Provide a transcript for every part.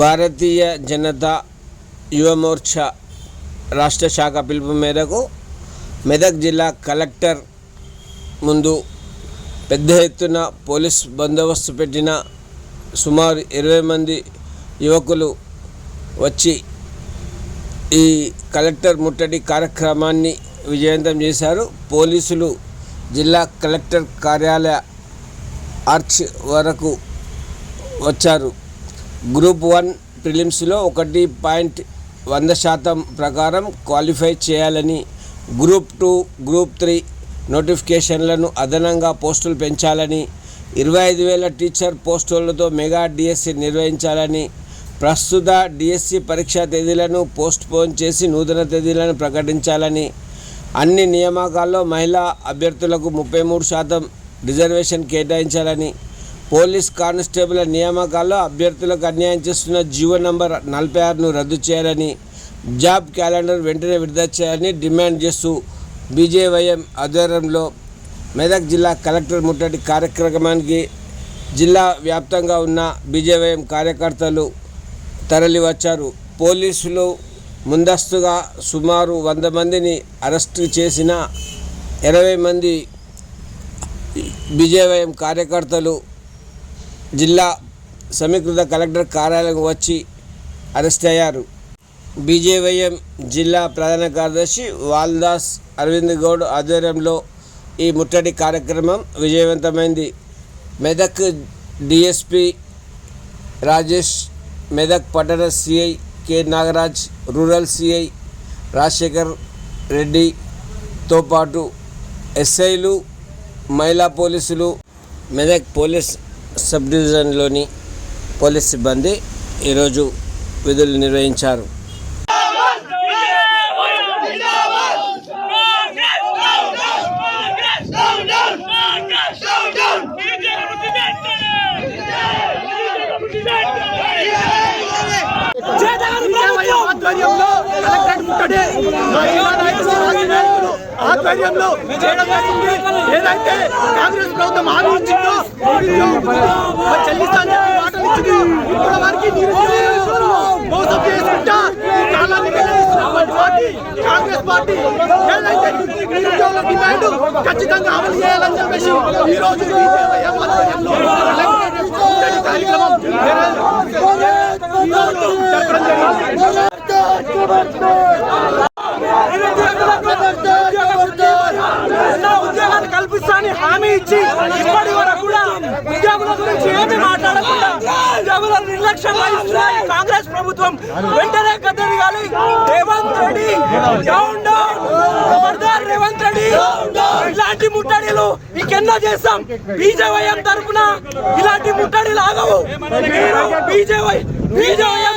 భారతీయ జనతా యువమోర్చా రాష్ట్ర శాఖ పిలుపు మేరకు మెదక్ జిల్లా కలెక్టర్ ముందు పెద్ద ఎత్తున పోలీస్ బందోబస్తు పెట్టిన సుమారు ఇరవై మంది యువకులు వచ్చి ఈ కలెక్టర్ ముట్టడి కార్యక్రమాన్ని విజయవంతం చేశారు. పోలీసులు జిల్లా కలెక్టర్ కార్యాలయ ఆర్చ్ వరకు వచ్చారు. గ్రూప్ వన్ ప్రిలిమ్స్లో ఒకటి పాయింట్ వంద శాతం ప్రకారం క్వాలిఫై చేయాలని గ్రూప్ టూ గ్రూప్ త్రీ నోటిఫికేషన్లను అదనంగా పోస్టులు పెంచాలని ఇరవై ఐదు వేల టీచర్ పోస్టులతో మెగా డిఎస్సి నిర్వహించాలని ప్రస్తుత డిఎస్సి పరీక్షా తేదీలను పోస్ట్ పోన్ చేసి నూతన తేదీలను ప్రకటించాలని అన్ని నియామకాల్లో మహిళా అభ్యర్థులకు ముప్పై మూడు శాతం రిజర్వేషన్ కేటాయించాలని పోలీస్ కానిస్టేబుల్ నియామకాల్లో అభ్యర్థులకు అన్యాయం చేస్తున్న జీవో నంబర్ నలభై ఆరును రద్దు చేయాలని జాబ్ క్యాలెండర్ వెంటనే విడుదల చేయాలని డిమాండ్ చేస్తూ బీజేవైఎం ఆధ్వర్యంలో మెదక్ జిల్లా కలెక్టర్ ముట్టడి కార్యక్రమానికి జిల్లా వ్యాప్తంగా ఉన్న బీజేవైఎం కార్యకర్తలు తరలి వచ్చారు పోలీసులు ముందస్తుగా సుమారు వంద మందిని అరెస్టు చేసిన ఇరవై మంది బీజేవైఎం కార్యకర్తలు జిల్లా సమీకృత కలెక్టర్ కార్యాలయం వచ్చి అరెస్ట్ అయ్యారు. బీజేవైఎం జిల్లా ప్రధాన కార్యదర్శి వాల్దాస్ అరవింద్ గౌడ్ ఆధ్వర్యంలో ఈ ముట్టడి కార్యక్రమం విజయవంతమైంది. మెదక్ డిఎస్పి రాజేష్ మెదక్ పట్టణ CI K Nagaraj rural CI Rajasekhar రెడ్డితో పాటు ఎస్ఐలు మహిళా పోలీసులు మెదక్ పోలీస్ సబ్ డివిజన్లోని పోలీస్ సిబ్బంది ఈరోజు విధులు నిర్వహించారు. ఆధ్వర్యంలో కలెక్టరేట్ ముట్టడి ఆధ్వర్యంలో చేయడం జరిగింది ఏదైతే కాంగ్రెస్ ప్రభుత్వం ఆలోచించింది ఇచ్చిందో నిరుద్యోగులకు మరి చెల్లిస్తానని చెప్పి మాటలు ఇచ్చింది ఇప్పుడు వారికి నిరుద్యోగులు మోసం చేసుకుంటా ఈ కాలాన్ని వెల్లడిస్తున్నటువంటి పార్టీ కాంగ్రెస్ పార్టీ ఏదైతే నిరుద్యోగుల డిమాండ్ ఖచ్చితంగా అమలు చేయాలని చెప్పేసి ఈ రోజు BJP ఆధ్వర్యంలో కలెక్టరేట్ ముట్టడి కార్యక్రమం ఈ రోజు జరపడం జరిగింది ఉద్యోగాలు కల్పిస్తానని హామీ ఇచ్చి ఇప్పటి వరకు కూడా ఉద్యోగుల గురించి ఏమీ మాట్లాడకుండా ఉద్యోగుల నిర్లక్ష్యం వహిస్తున్న ఈ కాంగ్రెస్ ప్రభుత్వం వెంటనే కదిలిగాలి రేవంత్ రెడ్డి డౌన్ డౌన్ ఖబర్దార్ రేవంత్ రెడ్డి. ఇలాంటి ముట్టడిలు ఇంకెన్నో చేస్తాం. బీజేవైఎం తరఫున ఇలాంటి ముట్టడిలు ఆగవు. మీరు BJY BJYM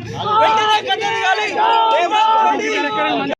¡Vengan a la Catedral!